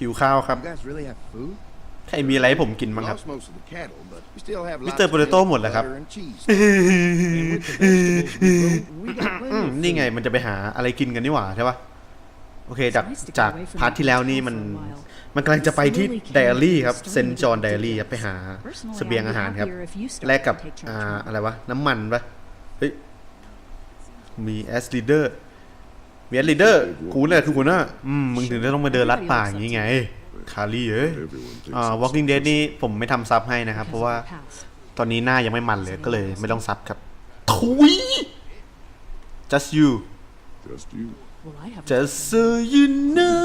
หิวข้าวครับ ใครมีอะไรให้ผมกินบ้างครับมิสเตอร์โปเตโต้หมดแล้วครับ นี่ไงมันจะไปหาอะไรกินกันนี่หว่าใช่ปะโอเคจากจากพาร์ทที่แล้วนี่มัน มันกำลังจะไปที่ไดอารี่ครับเซนจอนไดอารี่ไปหาเสบียงอาหารครับ แลกกับอ่าอะไรวะน้ำมันปะเฮ้ยมีแอสลีเดอร์เวียดลีเดอร์กูเนี่ยคือหัวหน้าอืมมึงถึงจะต้องมาเดินลัดป่าอย่างนี้ไง คารี่ เอ้ยอ่าวอล์กอินเดนี่ผมไม่ทำซับให้นะครับ เพราะว่าตอนนี้หน้ายังไม่มันเลยก็เลยไม่ต้องซับครับทุย just you just you just so you know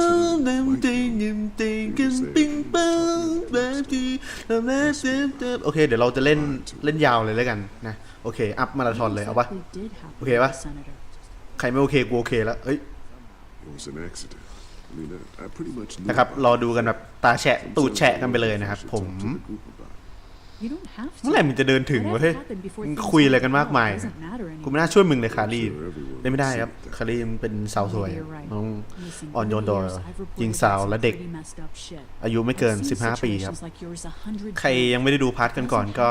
them t i n t h i n g can bing bang baby the a s โอเคเดี๋ยวเราจะเล่นเล่นยาวเลยแล้วกันนะโอเคอัพมาราธอนเลยเอาปะโอเคปะรไม่โอเค กูโอเคแล้วเฮ้ยนะครับรอดูกันแบบตาแฉะตูดแฉะกันไปเลยนะครับ ผมเมื่อไหร่มึงจะเดินถึงวะเฮ้ยคุยอะไรกันมากมาย กูไม่น่าช่วยมึงเลยคารีได้ไม่ได้ครับ คารีมัเป็นสาวสวยน้องอ่อนโยนดอยยิงสาวและเด็ก อายุไม่เกิน 15 ปีครับ ใครยังไม่ได้ดูพาร์ทกันก่อนก็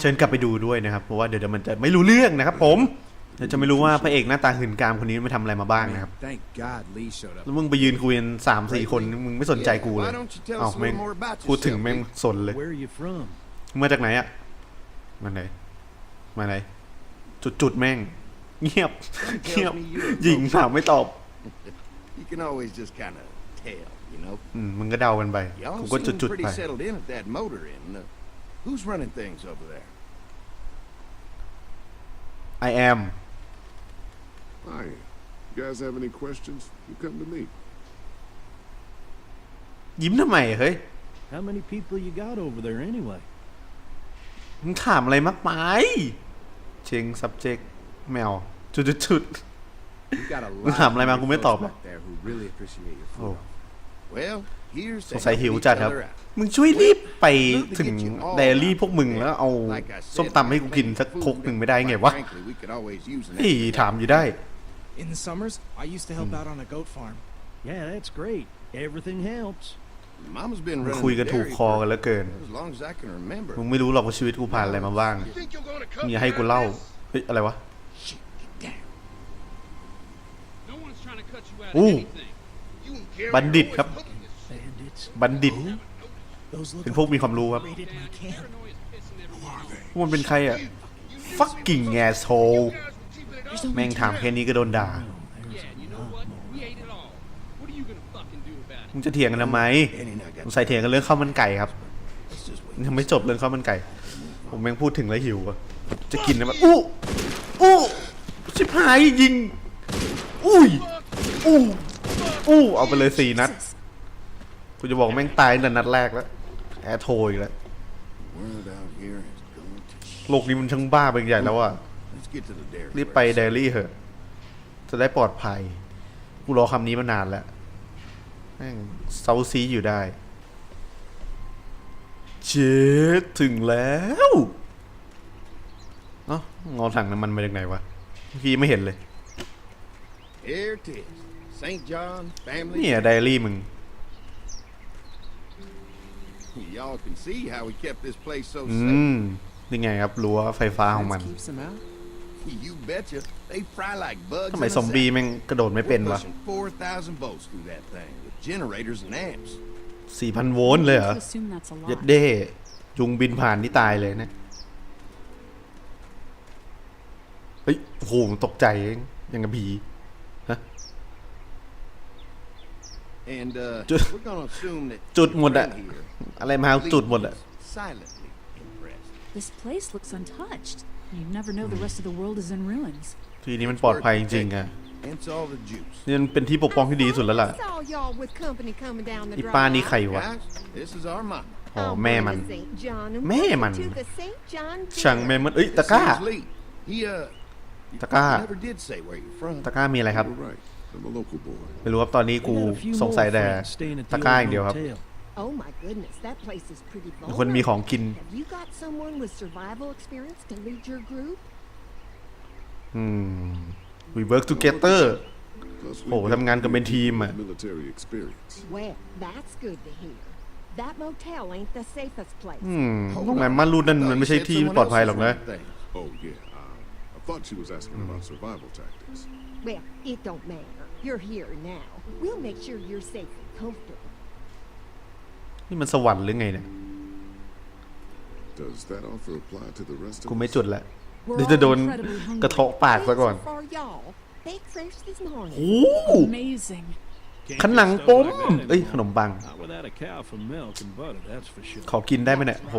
เชิญกลับไปดูด้วยนะครับเพราะว่าเดี๋ยวมันจะไม่รู้เรื่องนะครับ ผมเราจะไม่รู้ว่าพระเอกหน้าตาหื่นกามคนนี้ไปทำอะไรมาบ้างนะครับ แล้วมึงไปยืนคุยกันสามสี่คน มึงไม่สนใจกูเลยเอ้าแม่งพูดถึงแม่งสนเลยมาจากไหนอ่ะ มาไหน มาไหน จุดจุดแม่ง เงียบ เงียบ ยิงถามไม่ตอบ อืมมึงก็เดากันไปกูก็จุดจุดไป I am Hi. You guys have any questions? You come to me. ยิ้มทำไมเฮ้ย How many people you got over there anyway? มึงถามอะไรมากมาย เชิง subject แมว จุดจุดมึงถามอะไรมากูไม่ตอบหรอกโอ้สงสัยหิวจัดครับ มึงช่วยรีบไปถึงเดลี่พวกมึงแล้ว เอาส้มตำให้กูกินสักทุกหนึ่งไม่ได้ไงวะนี่ถามอยู่ได้ In the summers, I used to help out on a goat farm. Yeah, that's great. Everything helps. Mama's been running คุย the กันถูก dairy คอกัน for ลือเกิน as long as I can มึ remember. งไม่รู้หรอกว่าชีวิตกูผ่านอะไรมาบ้างมีให้กูเล่าเฮ้ยอะไรวะ s h ้บัณฑิตครับ บัณฑิตเป็นพวกมีความรู้ครับมันเป็นใครอ่ะ fucking asshole แม่งถามแค่นี้ก็โดนด่ามึงจะเถียงกันทำไมมึงใส่เถียงกันเรื่องข้าวมันไก่ครับยังไม่จบเรื่องข้าวมันไก่ ผมแม่งพูดถึงแล้วหิวอะจะกินแล้วแบอู้ อู้ ชิบหายยิง อุ้ย อู้อู้เอาไปเลยสี่นัดกูจะบอกแม่งตายในนัดแรกแล้ว แอร์โทยแล้ว โลกนี้มันช่างบ้าไปใหญ่แล้วอ่ะรีบไปเดลี่เหอะ จะได้ปลอดภัย กูรอคำนี้มานานแล้วแม่งเซาซีอยู่ได้ เจ็ดถึงแล้วเนาะงอถังน้ำมันมาจากไหนวะเมื่อกี้ไม่เห็นเลยเนี่ยไดลรี่มึง Y'all can see how we kept this place so safe. อืมนี่ไงครับรั้วไฟฟ้าของมัน Keeps them out. ทำไมสอมบี้มันกระโดดไม่เป็นวะ4,000โวลต์เลยเหรอเย็ดเด้จุงบินผ่านนี่ตายเลยเนี่ยเฮ้ยโหตกใจเองยังกับผีจุดหมดอะอะไรมาเอาจุดหมดอะ You never know the rest of the world is in ruins. ที่นี้มันปลอดภัยจริงๆอะนี่มันเป็นที่ปกป้องที่ดีสุดแล้วล่ะอีป้านี่ใครวะโอ้แม่มันแม่มันช่างแม่มันเอ้ยตะก้าตะก้าตะก้ามีอะไรครับ ไม่รู้ครับ ตอนนี้กูสงสัยแต่ตะก้าอย่างเดียวครับ Oh my goodness, that place is pretty คนมีของกิน Have you got someone with survival experience to lead your group? อืม we work together โอ้ทำงานกันเป็นทีมอ่ะ military experience. Well, that's good to hear. That motel ain't the safest place. อืมโรงแรมม่านรูดนั่นมันไม่ใช่ที่ปลอดภัยหรอกนะ Oh yeah, um, I thought she was asking about survival tactics. Well, it don't matter. You're here now. We'll make sure you're safe and comfortable. นี่มันสวรรค์หรือไงเนี่ย กูไม่จุดละเดี๋ยวจะโดนกระเทาะปากซะก่อน โอ้ขนังปมเอ้ย ขนมปัง ขอกินได้ไหมเนี่ยโห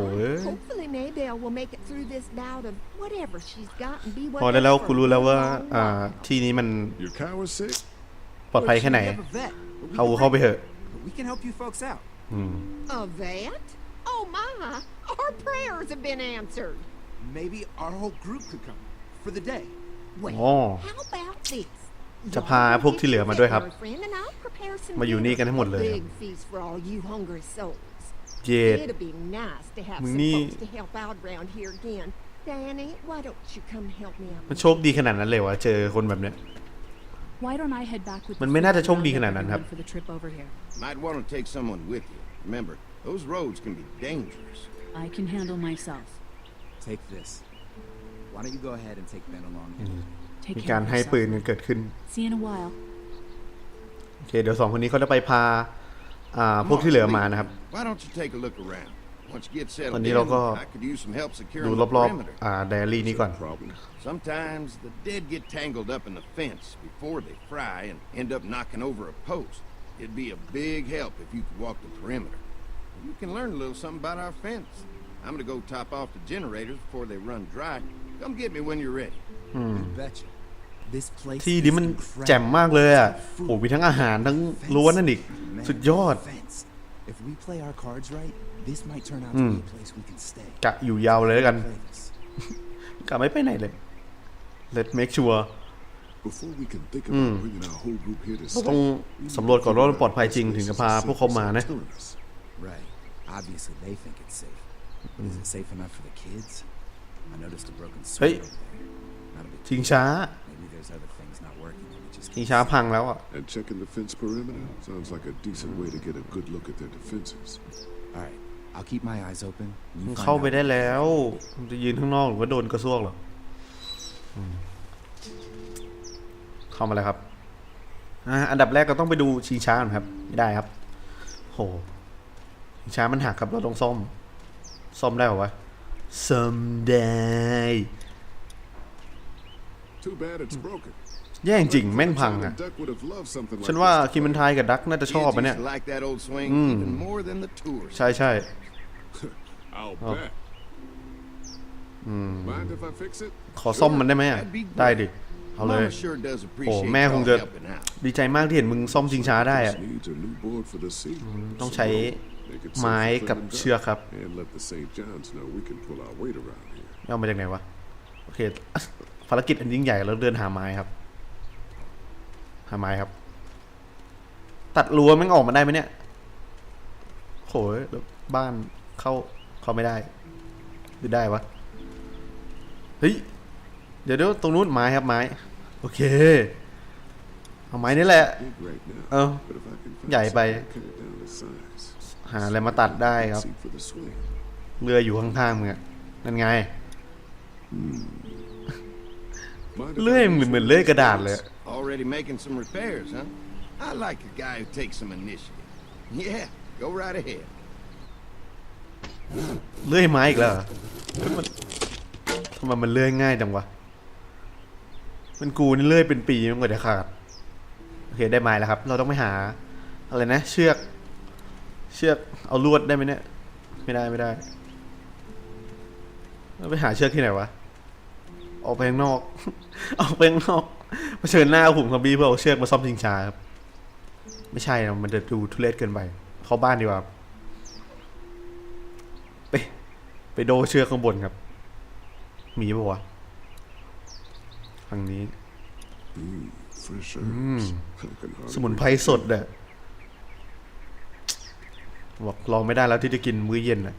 พอได้แล้วกูรู้แล้วว่า อ่า ที่นี้มันปลอดภัยแค่ไหนเอาเข้าไปเถอะ Of that? Oh my! Our prayers have been answered. Maybe our whole group could come for the day. Well, h o w about this? จะพาพวกที่เหลือมาด้วยครับ มาอยู่นี่กันให้หมดเลยเจ็ดมึงนี่มันโชคดีขนาดนั้นเลยวะเจอคนแบบเนี้ยมันไม่น่าจะโชคดีขนาดนั้นครับ มีการให้ปืนเกิดขึ้นโอเคเดี๋ยวสองคนนี้เขาจะไปพาพวกที่เหลือมานะครับตอนนี้เราก็ดูรอบๆอ่าไดอารี่นี้ก่อน Sometimes the dead get tangled up in the fence before they fry and end up knocking over a post. It'd be a big help if you could walk the perimeter. You can learn a little something about our fence. I'm gonna go top off the generators before they run dry. Come get me when you're ready. ที่นี้มันแจ่มมากเลยอ่ะโอ้มีทั้งอาหารทั้งล้วนนั่นอีกสุดยอด hmm. If we play our cards right, This might turn out to be a place we can stay. กะอยู่ยาวเลยแล้วกันกะไม่ไปไหนเลย Let's make sure Before we can think about bringing our whole group here to ต้อง stay, สำรวจก่อนว่ามันปลอดภัยจริงถึงจะพาพวกเขามานะ telling us. Right. Obviously, they think it's safe. But is it safe enough for the kids? I noticed a broken sword Hey. over there. Not a big ชิงช้า Maybe there's other things not working. that we just ชิง can't ช้าพังแล้วอ่ะ And checking the fence perimeter sounds like a decent way to get a good look at their defenses. see. All right, I'll keep my eyes open. มเข้าไปได้แล้วมันจะยืนข้างนอกหรือว่าโดนกระซวกหรอเข้ามาแล้วครับอันดับแรกก็ต้องไปดูชิงช้าครับ ไม่ได้ครับ โหชิงช้ามันหักครับเราต้องซ่อมซ่อมได้หรอวะซ่อมได้ Too bad it's broken. แย่จริง แม่งพังอ่ะฉันว่าคิมันไทยกับดักน่าจะชอบอ่ะเนี่ย อื s ใช่ใช่ I'll bet. Mind if I fix it? ขอซ่อมมันได้ไหมอ่ะ ได้ดิ เอาเลย โอ้ แม่คงจะดีใจมากที่เห็นมึงซ่อมริงช้าได้อ่ะต้องใช้ไม้กับเชือกครับเอามาจากไหนวะ โอเค ภารกิจอันยิ่งใหญ่แล้วเดินหาไม้ครับ หาไม้ครับ ตัดรั้วมันออกมาได้ไหมเนี่ยโหย้ยบ้านเข้าเข้าไม่ได้หรือได้วะเฮ้ยเดี๋ยวเดี๋ยวตรงนู้นไม้ครับไม้โอเคเอาไม้นี่แหละเออใหญ่ไป หาอะไรมาตัดได้ครับเรืออยู่ข้างๆมึงอะนั่นไงเลื่อยเหมือนเหมือนเลื่อยกระดาษเลย Already making some repairs, huh? I like a guy who takes some initiative. Yeah, go right ahead. เลื่อยไม้อีกแล้วทำไมมันเลื่อยง่ายจังวะมันกูนี่เลื่อยเป็นปีมันกว่าจะขาดโอเคได้ไม้แล้วครับ เราต้องไปหาอะไรนะ เชือก เชือกเอาลวดได้ไหมเนี่ย ไม่ได้ไม่ได้เราไปหาเชือกที่ไหนวะออกไปข้างนอกออกไปข้างนอกมาเชิญหน้าหุ่มกอมบี้เพื่อเอาเชือกมาซ่อมชิงช้าครับไม่ใช่นะมันจะดูทุเรศเกินไปเข้าบ้านดีกว่าไปโดเชือกข้างบนครับ มีปะวะทางนี้ สมุนไพรสดอะบอกลองไม่ได้แล้วที่จะกินมื้อเย็นอะ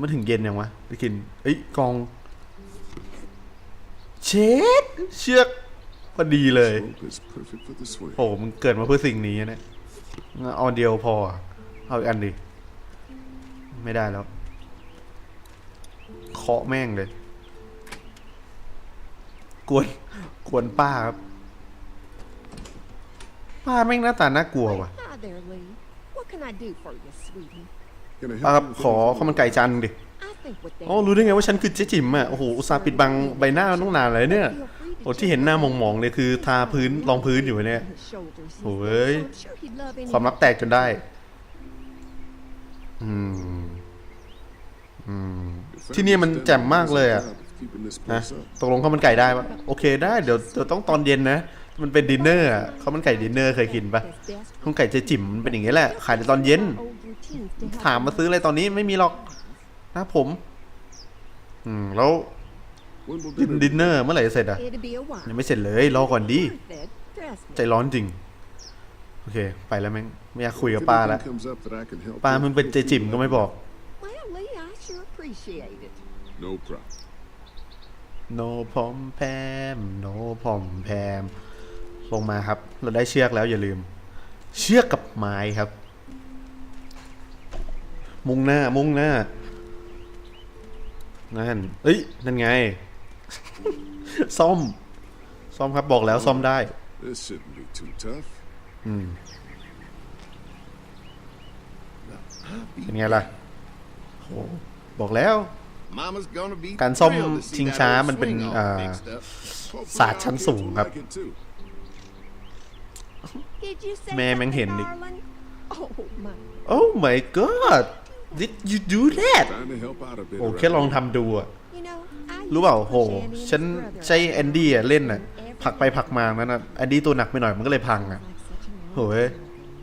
มันถึงเย็นยังวะจะกิน เอ้ยกองเช็ด เชือก พอดีเลย โอ้โห มึงเกิดมาเพื่อสิ่งนี้นะเอาเดียวพอ เอาอีกอันดิ ไม่ได้แล้วเคาะแม่งเลยกวนกวนป้าครับ ป้าแม่งหน้าตาน่ากลัวว่ะป้าครับขอข้าวมันไก่จานดิโอ๋อรู้ได้ไงว่าฉันคือเจ๊จิ๋มอ่ะ โอ้โหอุตส่าห์ปิดบังใบหน้าน้องนานเลยเนี่ย โอ้ที่เห็นหน้ามองๆเลยคือทาพื้นรองพื้นอยู่เนี่ยโอ้ยความรับแตกจนได้ อืม อืมที่นี่มันแจ่มมากเลยอ่ะนะตกลงข้าวมันไก่ได้ปะโอเค ได้เดี๋ยวเดี๋ยวต้องตอนเย็นนะ มันเป็นดินเนอร์อ่ะข้าวมันไก่ดินเนอร์ เคยกินปะข้าไก่เจจิ๋มเป็นอย่างนี้แหละขายในตอนเย็น ถามมาซื้ออะไรตอนนี้ไม่มีหรอกนะผม อืมแล้วดินเนอร์เมื่อไหร่จะเสร็จอ่ะยังไม่เสร็จเลย รอก่อนดิใจร้อนจริงโอเค ไปแล้วแม่งไม่อยากคุยกับป้าแล้วป้ามึงเป็นเจจิ๋มก็ไม่บอก appreciate it. No problem. no พ o มแพ m no พ o มแพ m ลงมาครับ เราได้เชือกแล้ว อย่าลืม เชือกกับไม้ครับ มุ่งหน้า มุ่งหน้า นั่น เอ้ยนั่นไงซ่อมซ่อมครับ บอกแล้วซ่อมได้ This be too tough. อืมเป็นไงล่ะโหบอกแล้ว การซ่อมชิงช้ามันเป็นศาสตร์ชั้นสูงครับ แม่แม่งเห็นอีก Oh my god did you do that โอ้แค่ลองทำดูอะรู้เปล่าโหฉัน ใช้แอนดี้อะเล่นอะผักไปผักมานั้นอะแอนดี้ตัวหนักไปหน่อยมันก็เลยพังอะโหย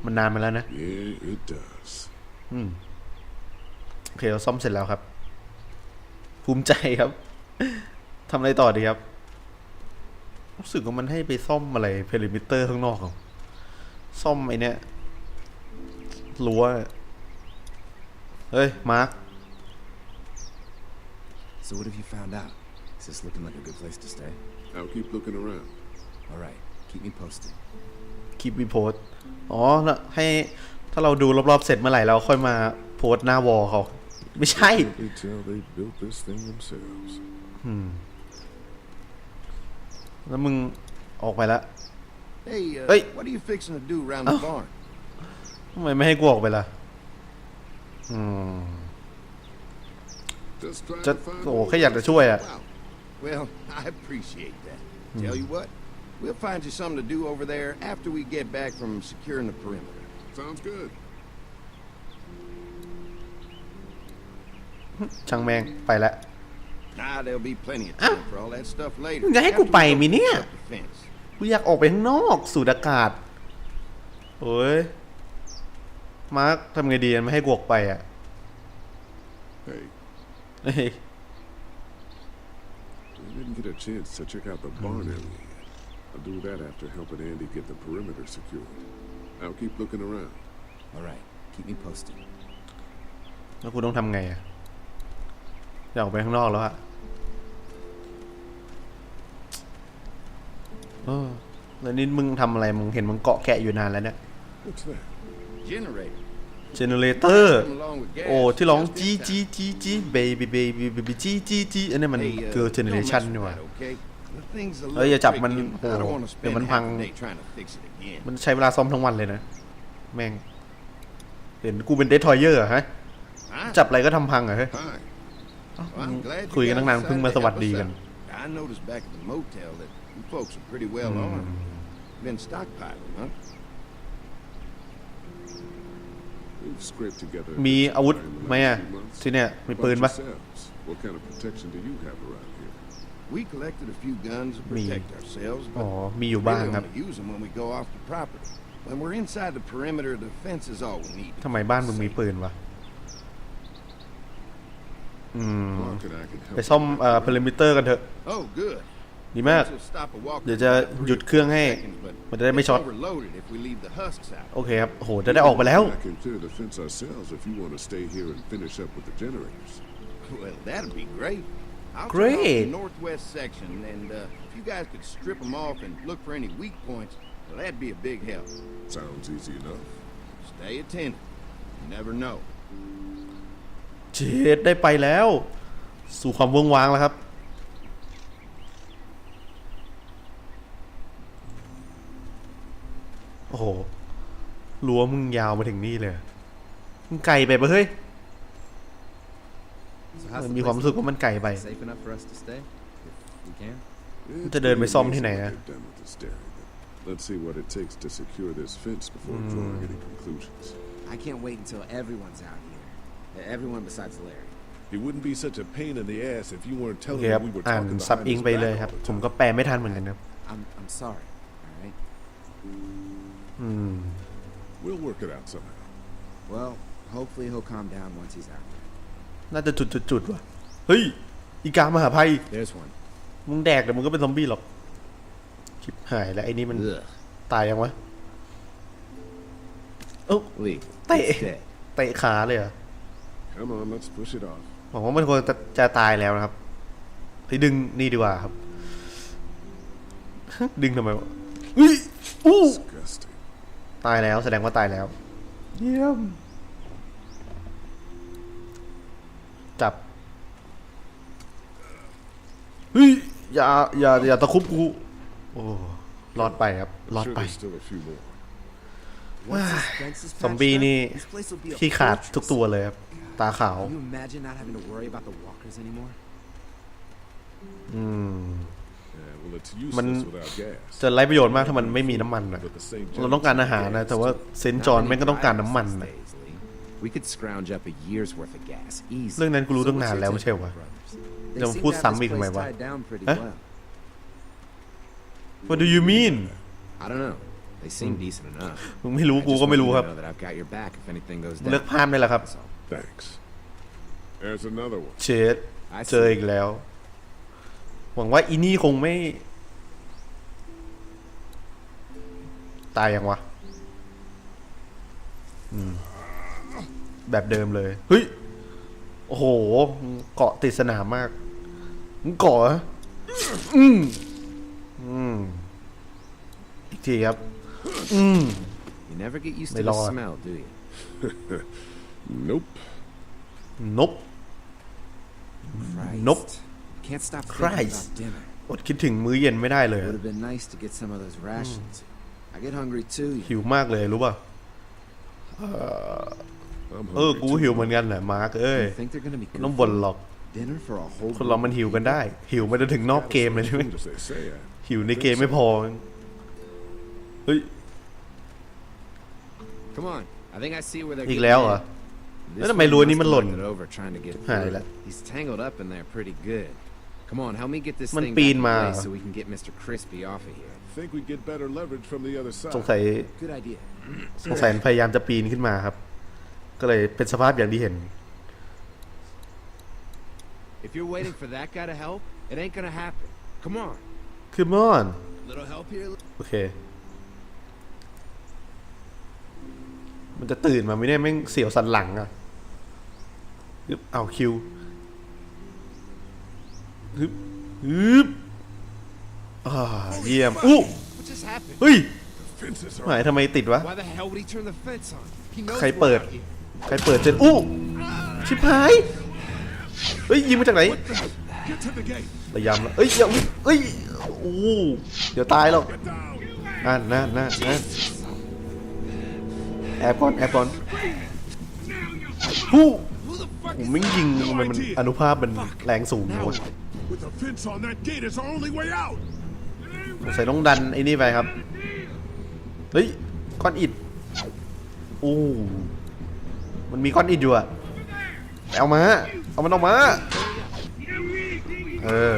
มันนานมาแล้วนะ อืมโอเคเราซ่อมเสร็จแล้วครับ ภูมิใจครับทำอะไรต่อดีครับรู้สึกว่ามันให้ไปซ่อมอะไรเพลิมิเตอร์ข้างนอกซ่อมไอเนี้ยรั้วเฮ้ยมาร์ค So what have you found out? Is this looking like a good place to stay? I'll keep looking around. All right, keep me posted. Keep me post. e d อ๋อลให้ถ้าเราดูรอบๆเสร็จเมื่อไหร่เราค่อยมาโพสหน้าวอลเขาไม่ใช่ You could they built this thing themselves. อืมแล้วมึงออกไปแล้ว Hey, uh, what are you fixing to do around the barn? ทำไมไม่ให้กูออกไปล่ะ Well, I appreciate that. Hmm. Tell you what, we'll find you something to do over there after we get back from securing the perimeter. Sounds good. ช่างแม่งไปแล้วจะให้กูไปมีเนี่ย กูอยากออกไปข้างนอกสูดอากาศโอ้ยมาร์คทำไงดีไม่ให้กวกไปอะเฮ้ยเฮ้ยแล้วคุณต้องทำไงอ่ะจะออกไปข้างนอกแล้วอะเออแล้วนี่มึงทำอะไร มึงเห็นมึงเกาะแกะอยู่นานแล้วเนี่ยเจเนเรเตอร์ โอ้ที่ร้องจี้จี้จีจีเบบีเบบี้บีีจี้จีจีอันนี้มันเกิร์ลเจเนเรชันนี่หว่าเอ้ยอย่าจับมันโอ้เดี๋ยวมันพัง มันใช้เวลาซ่อมทั้งวันเลยนะ แม่ง เห็นกูเป็นเดททอยเยอร์ฮะจับอะไรก็ทำพังเหรอเฮ้ยคุยกันนานๆเพิ่งมาสวัสดีกัน มีอาวุธไหมอ่ะ ที่เนี่ย มีปืนปะมีอ๋อ มีอยู่บ้างครับ ทำไมบ้านมึงมีปืนวะอืมไปซ่อมเอ่อพาริมิเตอร์กันเถอะดีมากเดี๋ยวจะหยุดเครื่องให้มันจะได้ไม่ช็อตโอเคครับโหจะได้ออกไปแล้ว mm. I can clear oh, the fence ourselves if you want to stay here and finish up with the generators. Well, that'd be great. I'll turn off the Great. northwest section, and uh, if you guys could strip them off and look for any weak points, well, that'd be a big help. Sounds easy enough. Stay attentive. You never know. เจดได้ไปแล้ว สู่ความเวงวางแล้วครับโอ้โหรั้วมึงยาวมาถึงนี่เลยมึงไกลไปปะเฮ้ยมีความรู้สึกว่ามันไกลไปจะเดินไปซ่อมที่ไหนอะ Let's see what it takes to secure this fence before drawing any conclusions. I can't wait until everyone's out here. everyone besides Larry. It wouldn't be such a pain in the ass if you weren't telling me we were talking ซับ behind อิง his ไป back เลยครับ all the ผม time. ก็แปลไม่ทันเหมือนกันครับ I'm I'm sorry. All right. อืม We'll work it out somehow. Well, hopefully he'll calm down once he's out. น่าจะจุดจุดจุดๆๆว่ะ เฮ้ย อีกามหาภัย There's one. มึงแดกเดี๋ยวมึงก็เป็นซอมบี้หรอกชิบหายแล้ว ไอ้นี่มัน Ugh. ตายยังวะ Legal. It's Hey. dead. เตะขาเลยเหรอ่ะ Come on, let's push it off. ผมว่ามันควรจะจะตายแล้วนะครับ ไปดึงนี่ดีกว่าครับ ดึงทำไมวะอุ้ยอู้ตายแล้วแสดงว่าตายแล้ว เยี่ยม จับ เฮ้ย อย่าอย่าอย่าตะคุบกูโอ้รอดไปครับ รอดไปสซอมบี้นี่ที่ขาดทุกตัวเลยครับตาขาวอืมมันจะไร้ประโยชน์มากถ้ามันไม่มีน้ำมันนะเราต้องการอาหารนะ แต่ว่าเซนจอนแม่งก็ต้องการน้ำมันนะ เรื่องนั้นกูรู้ตั้งนานแล้วไม่ใช่วะจะมาพูดซ้ำอีกทำไมวะ What do you mean I don't know They seem decent enough. ไม่รู้กูก็ไม่รู้ครับ เลือก d ภาพได้แหละครับ t h a n k s There's another one. เชดเจออีกแล้ว หวังว่าอีนี่คงไม่ ตายยังวะแบบเดิมเลยเฮ้ยโอ้โห เกาะติดสนามมากเกาะอืมอืมอีกทีครับอืม You never get used to the Melon. smell, do you? Nope. นบ Christ. Nope. Can't stop thinking Christ. about dinner. อดคิดถึงมื้อเย็นไม่ได้เลย Would have been nice to get some of those rations. I get hungry too. you หิวมากเลยรู้ป่ะ I'm เออ hungry กู too. หิวเหมือนกันแหละมาร์กเอ้ย think they're gonna be ไม่ cooking ต้องบ่นหรอก dinner for a whole คนเรา group มันหิวกันได้ หิวมาจนถึงนอกเกมเลยใช่ไหม Food as they say. I หิวในเกมไม่พอเฮ้ยอีกแล้วเหรอแล้วทำไมรู้นี่มันหล่นหายละมันปีนมาสงสัยสงสัยพยายามจะปีนขึ้นมาครับ ก็เลยเป็นสภาพอย่างที่เห็นคือม u น e w a i มันจะตื่นมาไม่ได้แม่งเสียวสันหลังอ่ะฮึบเอาคิวฮึบฮึบอ่า เยี่ยมอู้เฮ้ยหมายทำไมติดวะ ใครเปิด ใครเปิดเจน อู้ ชิบหาย เฮ้ย ยิงมาจากไหน พยาแล้วเอ้ยยเอ้ยอู้เดี๋ยวตายหรอกนั่นนั่นนั่นนั่นแอบก่อนแอบก่อนฮู้ผมไม่ยิงมันมันอนุภาพมันแรงสูงผมดใส่ต้องดันไอ้นี่ไปครับ เฮ้ยก้อนอิดโอ้มันมีก้อนอิดอยู่อะเอามาเอามันออกมาเออ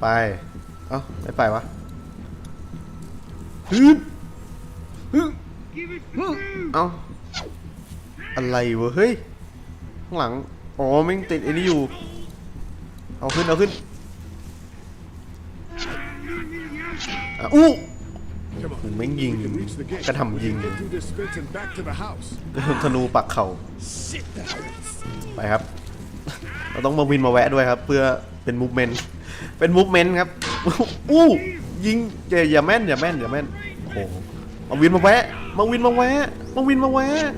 ไป เอ้าไม่ไปวะฮึฮึเอ้าอะไรวะเฮ้ยข้างหลังอ๋อมันติดไอ้นี่อยู่ เอาขึ้นเอาขึ้นอู้มูงม่ยิงกระทำยิงธนูปักเข่าไปครับ เราต้องมาวินมาแวะด้วยครับ เพื่อเป็นมูฟเมนต์เป็นมูฟเมนต์ครับอู้ยิงอย่าแม่นอย่าแม่นอย่าแม่นโอ้มาวินมาแวะ มาวินมาแวะ มาวินมาแวะ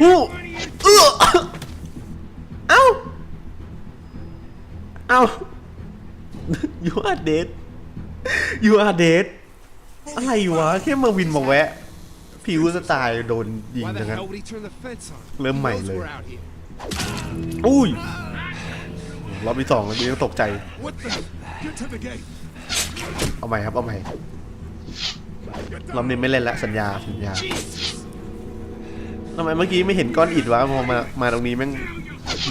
ฮู้เออเอ้า เอ้า you are dead you are dead อะไรวะแค่มาวินมาแวะผิวสไตล์โดนยิง่ังนั้น เริ่มใหม่เลย อุ้ยรอบที่สองแล้วยังตกใจ เอาใหม่ครับเอาใหม่รอบนี้ไม่เล่นละสัญญาสัญญา ทำไมเมื่อกี้ไม่เห็นก้อนอิดวะพอมามาตรงนี้แม่ง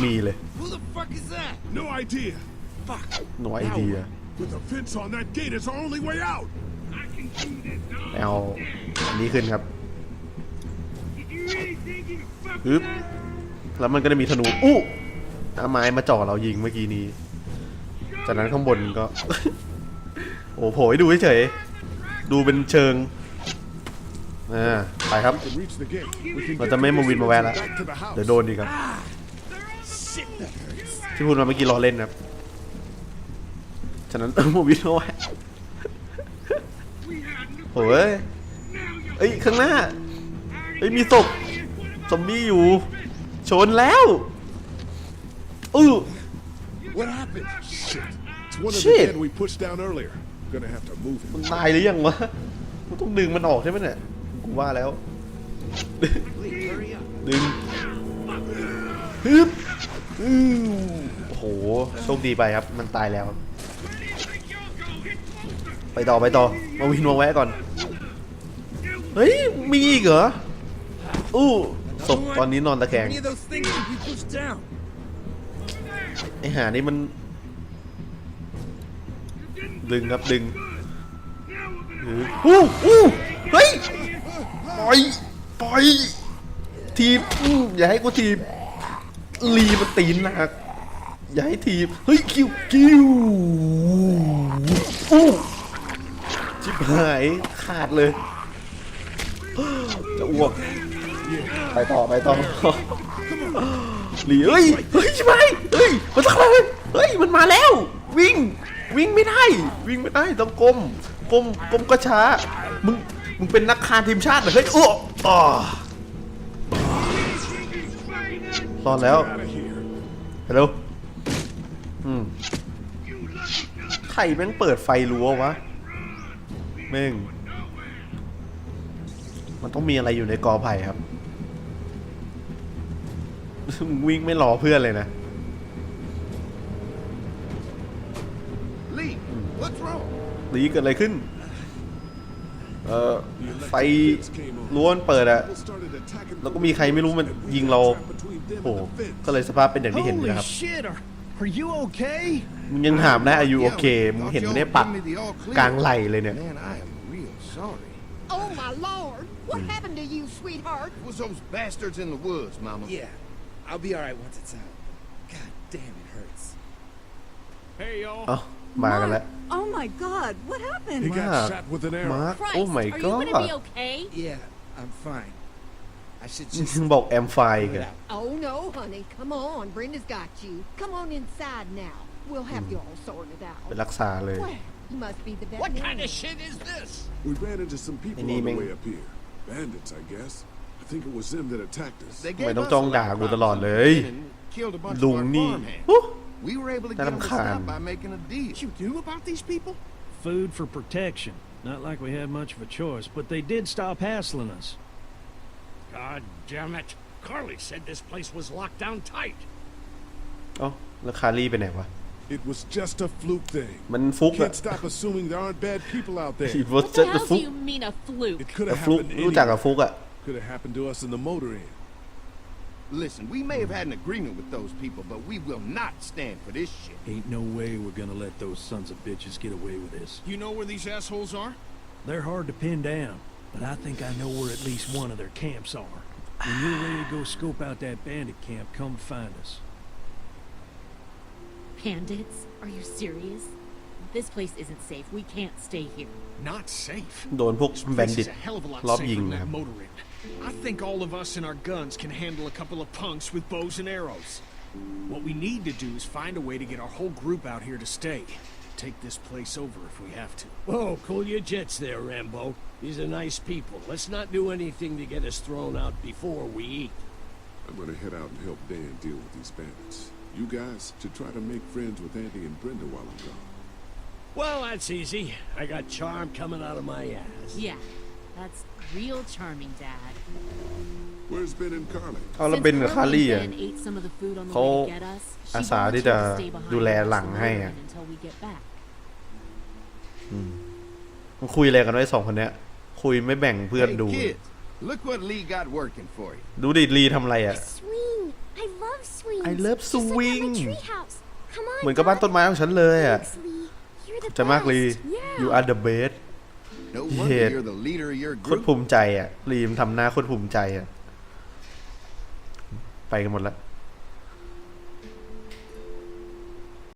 มีเลย No idea. Fuck. No idea. With fence on that gate is our only way out. เอา อันนี้ขึ้นครับฮึบแล้วมันก็จะมีธนูอู้อาไม้มาจ่อเรายิงเมื่อกี้นี้ จากนั้นข้างบนก็ โอ้โหดูเฉยดูเป็นเชิงอ่ไปครับเราจะไม่มาวินมาแวะแล้วเดี๋ยวโดนดีครับที่พูดมาเมื่อกี้รอเล่นครับฉะนั้นมาวินมาแวะโอ้ยเอ้ยข้างหน้าเอ้ยมีศพซอมบี้อยู่ ชนแล้วอื้ What happened? Shit. It's one of the e we pushed down earlier. มันตายหรือยังวะกูต้องดึงมันออกใช่ไหมเนี่ย กูว่าแล้ว ดึงฮึบอือโอ้โห โชคดีไปครับ มันตายแล้ว ไปต่อ ไปต่อมาวินมาแวะก่อน เฮ้ย มีอีกเหรอ อู้ศพตอนนี้นอนตะแคง ไอหานี่มันดึงครับดึงอู้อู้เฮ้ย ปล่อย ปล่อยทีบอย่าให้กูทีบลีมาตีนนะอย่าให้ทีบเฮ้ยคิวคิวอู้ชิบหายขาดเลย จะอ้วกไปต่อไปต่อหลีเฮ้ย เฮ้ยชิบหายเฮ้ยมันจะอะไรเฮ้ยมันมาแล้ว วิ่งวิ่งไม่ได้ วิ่งไม่ได้ ต้องกลมกลมกลมก็ช้า มึง มึงเป็นนักคานทีมชาติเหรอ เฮ้ยอ้อตอนแล้วฮัลโหลอืมไข่แม่งเปิดไฟรั้ววะเม่งมันต้องมีอะไรอยู่ในกอไผ่ครับ วิ่งไม่รอเพื่อนเลยนะดีเกิดอะไรขึ้น เอ่อไฟล้วนเปิดอะแล้วก็มีใครไม่รู้มันยิงเราโอ้ก็เลยสภาพเป็นอย่างที่เห็นนะครับมึงยังถามนะอายุโอเคมึงเห็นไม่ได้ปักกลางไหลเลยเนี่ย Oh my lord! What happened to you, sweetheart? It was those bastards in the woods, Mama. Yeah, I'll be all right once it's out. God damn, it hurts. Hey y'all. Oh. มากันแล้ว Oh my God what happened He got shot with an arrow. Oh my God! are you gonna be okay? Yeah, I'm fine. I should บอกแอมไฟกัน Oh no, honey. Come on. Brenda's got you. Come on inside now. We'll have hmm. you all sorted out. รักษาเลย you must be the What kind of shit is this? We ran into some people on the way up here. Bandits, I guess. I think it was them that attacked us. ทำไมต้องจ้องด่ากูตลอดเลย we were able to get them to stop by making a deal. You knew about these people? Food for protection. Not like we had much of a choice, but they did stop hassling us. God damn it. Carly said this place was locked down tight. Oh, look, Carly, been here. It was just a fluke thing. Man, fluke. Can't stop assuming there aren't bad people out there. what the hell do you mean a fluke? It could have happened. Fluke. Could have happened to us in the motor inn. Listen, we may have had an agreement with those people, but we will not stand for this shit. Ain't no way we're gonna let those sons of bitches get away with this. You know where these assholes are? They're hard to pin down, but I think I know where at least one of their camps are. When you're ready to go scope out that bandit camp, come find us. Bandits? Are you serious? This place isn't safe. We can't stay here. Not safe? โดนพวกแบนดิตรอบยิง I think all of us and our guns can handle a couple of punks with bows and arrows. What we need to do is find a way to get our whole group out here to stay. Take this place over if we have to. Whoa, cool your jets there, Rambo. These are nice people. Let's not do anything to get us thrown out before we eat. I'm gonna head out and help Dan deal with these bandits. You guys should try to make friends with Andy and Brenda while I'm gone. Well, that's easy. I got charm coming out of my ass. Yeah, That's real charming, Dad. Where's Ben and Carly? เอาแล้วเบ Since Carly and Ben ate some of the food on the way to get us, she อาสาที่จะ wanted you to stay behind ดูแลหลังให้อะ until we get a c k มันคุยอะไรกันไว้สองคนเนี้ย คุยไม่แบ่งเพื่อน Hey ดู kids, look what Lee got working for you. ดูดิลีทำอะไรอ่ะ Swing. I love swings. I love s w i n g เหมือนกับบ้านต้นไม้ของฉันเลยอ่ะจะมากลี you are the best เหตุโคตรภูมิใจอ่ะรีมทำหน้าโคตรภูมิใจอ่ะ ไปกันหมดแล้ว